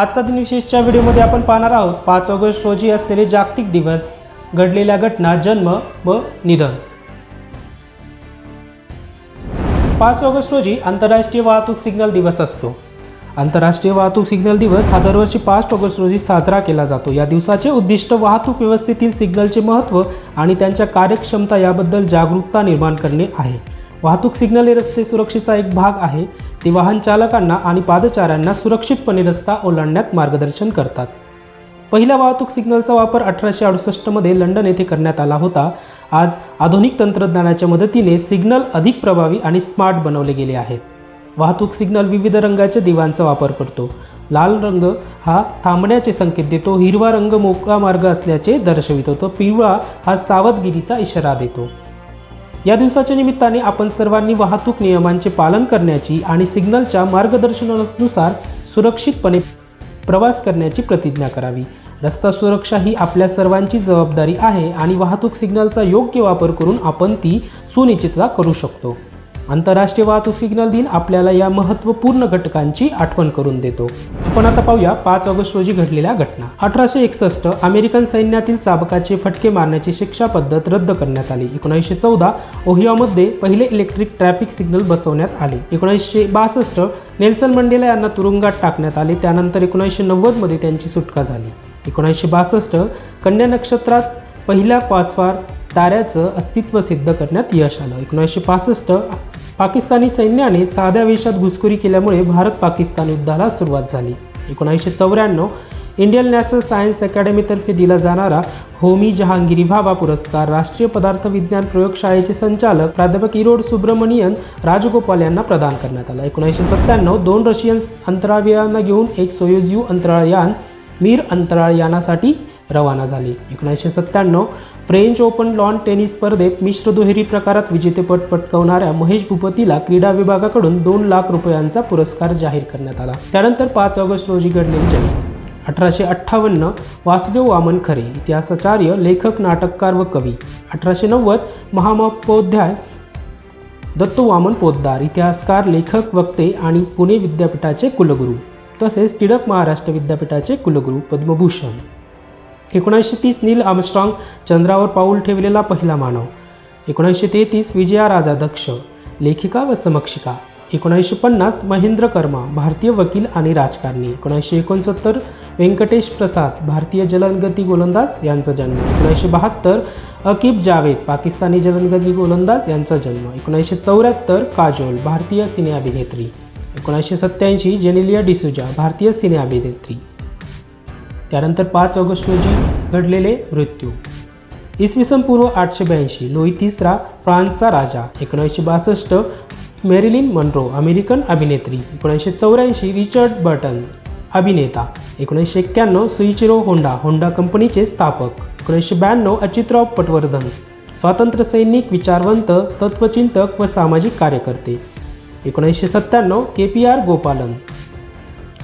आजचा दिनविशेषच्या व्हिडिओमध्ये आपण पाहणार आहोत पाच ऑगस्ट रोजी असलेले जागतिक दिवस घडलेल्या घटना जन्म व निधन. पाच ऑगस्ट रोजी आंतरराष्ट्रीय वाहतूक सिग्नल दिवस असतो. आंतरराष्ट्रीय वाहतूक सिग्नल दिवस हा दरवर्षी पाच ऑगस्ट रोजी साजरा केला जातो. या दिवसाचे उद्दिष्ट वाहतूक व्यवस्थेतील सिग्नलचे महत्त्व आणि त्यांच्या कार्यक्षमता याबद्दल जागरूकता निर्माण करणे आहे. वाहतूक सिग्नल हे रस्ते सुरक्षेचा एक भाग आहे. ते वाहन चालकांना आणि पादचाऱ्यांना सुरक्षितपणे रस्ता ओलांडण्यात मार्गदर्शन करतात. पहिल्या वाहतूक सिग्नलचा वापर अठराशे अडुसष्टमध्ये लंडन येथे करण्यात आला होता. आज आधुनिक तंत्रज्ञानाच्या मदतीने सिग्नल अधिक प्रभावी आणि स्मार्ट बनवले गेले आहेत वाहतूक सिग्नल विविध रंगाच्या दिवांचा वापर करतो. लाल रंग हा थांबण्याचे संकेत देतो हिरवा रंग मोकळा मार्ग असल्याचे दर्शवितो तर पिवळा हा सावधगिरीचा इशारा देतो. या दिवसाच्या निमित्ताने आपण सर्वांनी वाहतूक नियमांचे पालन करण्याची आणि सिग्नलच्या मार्गदर्शनानुसार सुरक्षितपणे प्रवास करण्याची प्रतिज्ञा करावी. रस्ता सुरक्षा ही आपल्या सर्वांची जबाबदारी आहे आणि वाहतूक सिग्नलचा योग्य वापर करून आपण ती सुनिश्चितता करू शकतो. आंतरराष्ट्रीय वाहतूक सिग्नल दिन आपल्याला या महत्त्वपूर्ण घटकांची आठवण करून देतो. आपण आता पाहूया पाच ऑगस्ट रोजी घडलेल्या घटना. अठराशे एकसष्ट अमेरिकन सैन्यातील चाबकाचे फटके मारण्याची शिक्षा पद्धत रद्द करण्यात आली. एकोणीसशे चौदा ओहियामध्ये पहिले इलेक्ट्रिक ट्रॅफिक सिग्नल बसवण्यात आले. एकोणीसशे बासष्ट नेल्सन मंडेला यांना तुरुंगात टाकण्यात आले. त्यानंतर एकोणीसशे नव्वदमध्ये त्यांची सुटका झाली. एकोणीसशे बासष्ट कन्या नक्षत्रात पहिल्या पासवार ताऱ्याचं अस्तित्व सिद्ध करण्यात यश आलं. एकोणीसशे पासष्ट पाकिस्तानी सैन्याने साध्या वेशात घुसखोरी केल्यामुळे भारत पाकिस्तान युद्धाला सुरुवात झाली. एकोणीसशे चौऱ्याण्णव इंडियन नॅशनल सायन्स अकॅडमीतर्फे दिला जाणारा होमी जहांगीरी भाभा पुरस्कार राष्ट्रीय पदार्थ विज्ञान प्रयोगशाळेचे संचालक प्राध्यापक इरोड सुब्रमणियन राजगोपाल यांना प्रदान करण्यात आला. एकोणीसशे सत्त्याण्णव दोन रशियन अंतराळवीरांना घेऊन एक सोयुज अंतराळयान मीर अंतराळयानासाठी रवाना झाले. एकोणीसशे सत्त्याण्णव फ्रेंच ओपन लॉन टेनिस स्पर्धेत मिश्र दुहेरी प्रकारात विजेतेपद पटकावणाऱ्या महेश भूपतीला क्रीडा विभागाकडून दोन लाख रुपयांचा पुरस्कार जाहीर करण्यात आला. त्यानंतर पाच ऑगस्ट रोजी घडलेली जन्म अठराशे अठ्ठावन्न वासुदेव वामन खरे इतिहासाचार्य लेखक नाटककार व कवी. अठराशे नव्वद महामहोपाध्याय दत्त वामन पोद्दार इतिहासकार लेखक वक्ते आणि पुणे विद्यापीठाचे कुलगुरू. तसेच टिळक महाराष्ट्र विद्यापीठाचे कुलगुरू पद्मभूषण. एकोणीसशे तीस नील आमस्ट्रॉंग चंद्रावर पाऊल ठेवलेला पहिला मानव. एकोणीसशे तेहतीस विजया राजा दक्ष लेखिका व समक्षिका. एकोणीसशे पन्नास महेंद्र कर्मा भारतीय वकील आणि राजकारणी. एकोणीसशे एकोणसत्तर व्यंकटेश प्रसाद भारतीय जलदगती गोलंदाज यांचा जन्म. एकोणीसशे बहात्तर अकीब जावेद पाकिस्तानी जलदगती गोलंदाज यांचा जन्म. एकोणीसशे चौऱ्याहत्तर काजोल भारतीय सिने अभिनेत्री एकोणीसशे सत्त्याऐंशी जेनेलिया डिसुजा भारतीय सिने अभिनेत्री त्यानंतर पाच ऑगस्ट रोजी घडलेले मृत्यू. इसवी सन पूर्व आठशे ब्याऐंशी लोई तिसरा फ्रान्सचा राजा एकोणीसशे बासष्ट मेरिलिन मनरो अमेरिकन अभिनेत्री एकोणीसशे चौऱ्याऐंशी रिचर्ड बर्टन अभिनेता एकोणीसशे एक्क्याण्णव सुईचिरो होंडा होंडा कंपनीचे स्थापक एकोणीसशे ब्याण्णव अचितराव पटवर्धन स्वातंत्र्य सैनिक विचारवंत तत्वचिंतक व सामाजिक कार्यकर्ते एकोणीसशे सत्त्याण्णव के पी आर गोपालन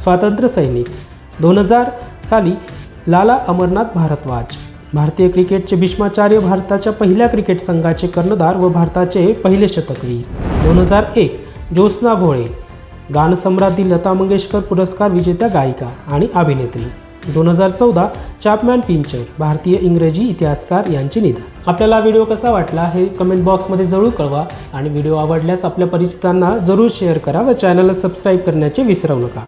स्वातंत्र्य सैनिक दोन हजार साली लाला अमरनाथ भारद्वाज. भारतीय क्रिकेटचे भीष्माचार्य भारताच्या पहिल्या क्रिकेट संघाचे कर्णधार व भारताचे पहिले शतकवीर. दोन हजार एक ज्योत्स्ना भोळे गानसम्राज्ञी लता मंगेशकर पुरस्कार विजेत्या गायिका आणि अभिनेत्री. दोन हजार चौदा चॅपमॅन फिंचर भारतीय इंग्रजी इतिहासकार यांचे निधन. आपल्याला व्हिडिओ कसा वाटला हे कमेंट बॉक्समध्ये जरूर कळवा आणि व्हिडिओ आवडल्यास आपल्या परिचितांना जरूर शेअर करा व चॅनलला सबस्क्राईब करण्याचे विसरू नका.